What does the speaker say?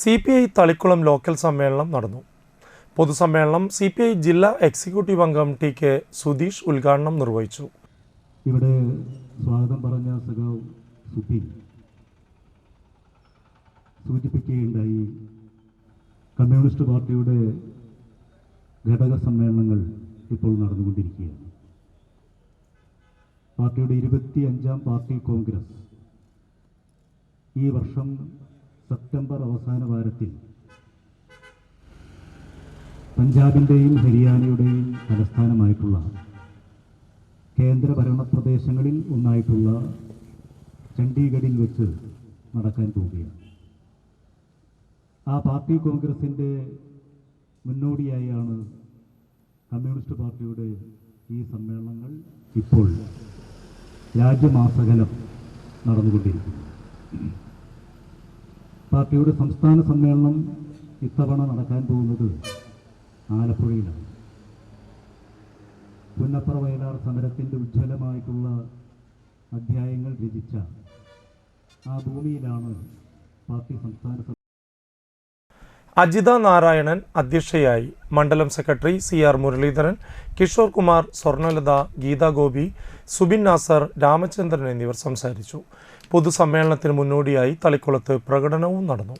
C P I Thalikulam local സമ്മേളനം നടന്നു. പൊതുസമ്മേളനം സി പി ഐ ജില്ലാ എക്സിക്യൂട്ടീവ് അംഗം ടി കെ സുധീഷ് ഉദ്ഘാടനം നിർവഹിച്ചു. ഇവിടെ സ്വാഗതം പറഞ്ഞ സഖാവ് സുധീൻ സൂചിപ്പിക്കുകയുണ്ടായി കമ്മ്യൂണിസ്റ്റ് പാർട്ടിയുടെ ഘടക സമ്മേളനങ്ങൾ ഇപ്പോൾ നടന്നുകൊണ്ടിരിക്കുകയാണ്. പാർട്ടിയുടെ ഇരുപത്തി അഞ്ചാം പാർട്ടി കോൺഗ്രസ്. ഈ വർഷം സെപ്റ്റംബർ അവസാന വാരത്തിൽ പഞ്ചാബിന്റെയും ഹരിയാനയുടെയും തലസ്ഥാനമായിട്ടുള്ള കേന്ദ്ര ഭരണ പ്രദേശങ്ങളിൽ ഒന്നായിട്ടുള്ള ചണ്ഡീഗഡിൽ വെച്ച് നടക്കാൻ പോവുകയാണ്. ആ പാർട്ടി കോൺഗ്രസിന്റെ മുന്നോടിയായാണ് കമ്മ്യൂണിസ്റ്റ് പാർട്ടിയുടെ ഈ സമ്മേളനങ്ങൾ ഇപ്പോൾ രാജ്യമാസകലം നടന്നുകൊണ്ടിരിക്കുന്നു പാർട്ടിയുടെ സംസ്ഥാന സമ്മേളനം ഇത്തവണ നടക്കാൻ പോകുന്നത് ആലപ്പുഴയിലാണ്. പുന്നപ്പുറ വയലാർ സമരത്തിന്റെ ഉജ്ജ്വലമായിട്ടുള്ള അധ്യായങ്ങൾ രചിച്ച ആ ഭൂമിയിലാണ് പാർട്ടി സംസ്ഥാന അജിത നാരായണൻ അധ്യക്ഷയായി. മണ്ഡലം secretary C R Muraleedharan Kishore Kumar Swarnalatha Geetha Gopi Subin Nasar Ramachandran എന്നിവർ സംസാരിച്ചു. പൊതുസമ്മേളനത്തിന് മുന്നോടിയായി തളിക്കുളത്ത് പ്രകടനവും നടന്നു.